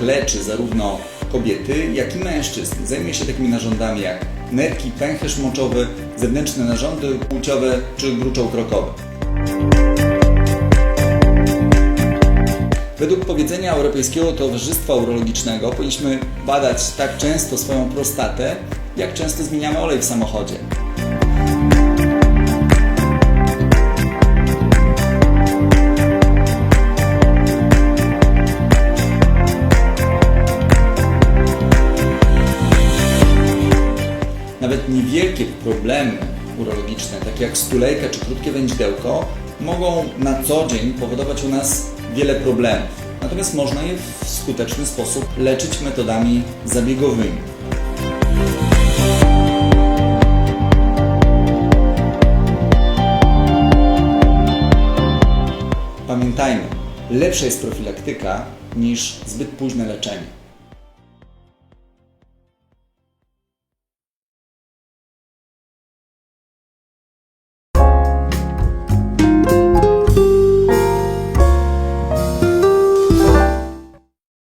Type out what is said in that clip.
leczy zarówno kobiety, jak i mężczyzn. Zajmuje się takimi narządami jak nerki, pęcherz moczowy, zewnętrzne narządy płciowe czy gruczoł krokowy. Według powiedzenia Europejskiego Towarzystwa Urologicznego powinniśmy badać tak często swoją prostatę, jak często zmieniamy olej w samochodzie. Nawet niewielkie problemy urologiczne, takie jak stulejka czy krótkie wędzidełko, mogą na co dzień powodować u nas wiele problemów. Natomiast można je w skuteczny sposób leczyć metodami zabiegowymi. Pamiętajmy, lepsza jest profilaktyka niż zbyt późne leczenie.